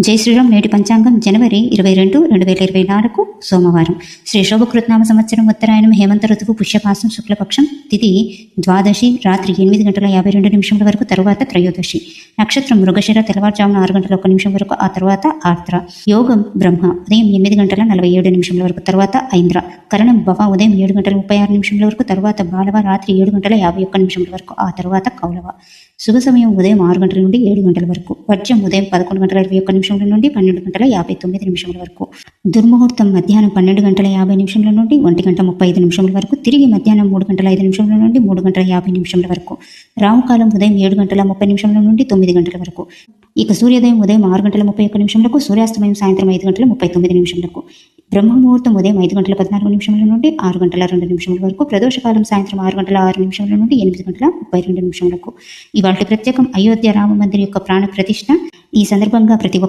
జై శ్రీరామ్ నేటి పంచాంగం జనవరి ఇరవై రెండు రెండు వేల ఇరవై నాలుగు. సోమవారం. శ్రీ శోభకృత్నామ సంవత్సరం ఉత్తరాయణం హేమంత ఋతువు పుష్యపాసం శుక్లపక్షం తిథి ద్వాదశి రాత్రి ఎనిమిది గంటల యాభై రెండు నిమిషముల వరకు తరువాత త్రయోదశి. నక్షత్రం మృగశిర తెల్లవారుజామున ఆరు గంటల ఒక నిమిషం వరకు ఆ తర్వాత ఆర్ద్ర. యోగం బ్రహ్మ ఉదయం ఎనిమిది గంటల నలభై ఏడు నిమిషముల వరకు తర్వాత ఐంద్ర. కరణం భవ ఉదయం ఏడు గంటల ముప్పై ఆరు నిమిషముల వరకు తర్వాత బాలవ రాత్రి ఏడు గంటల యాభై ఒక్క నిమిషముల వరకు ఆ తర్వాత కౌలవ. శుభ సమయం ఉదయం ఆరు గంటల నుండి ఏడు గంటల వరకు వర్జం ఉదయం పదకొండు గంటల ఇరవై ఒక్క నిమిషముల నుండి పన్నెండు గంటల యాభై తొమ్మిది నిమిషముల వరకు. దుర్ముహూర్తం మధ్యాహ్నం పన్నెండు గంటల యాభై నిమిషంల నుండి ఒంటి గంట ముప్పై ఐదు నిమిషముల వరకు తిరిగి మధ్యాహ్నం మూడు గంటల ఐదు నిమిషముల నుండి మూడు గంటల యాభై నిమిషముల వరకు. రావుకాలం ఉదయం ఏడు గంటల ముప్పై నిమిషముల నుండి తొమ్మిది గంటల వరకు. ఇక సూర్యోదయం ఉదయం ఆరు గంటల ముప్పై ఒక్క నిమిషములకు సూర్యాస్తమయం సాయంత్రం ఐదు గంటల ముప్పై తొమ్మిది నిమిషములకు. బ్రహ్మముహూర్తం ఉదయం ఐదు గంటల పద్నాలుగు నిమిషముల నుండి ఆరు గంటల రెండు నిమిషముల వరకు. ప్రదోషకాలం సాయంత్రం ఆరు గంటల ఆరు నిమిషముల నుండి ఎనిమిది గంటల ముప్పై రెండు నిమిషములకు. ఇవాళ ప్రత్యేకం అయోధ్య రామ మందిర్ యొక్క ప్రాణ ప్రతిష్ఠ. ఈ సందర్భంగా ప్రతి ఒక్క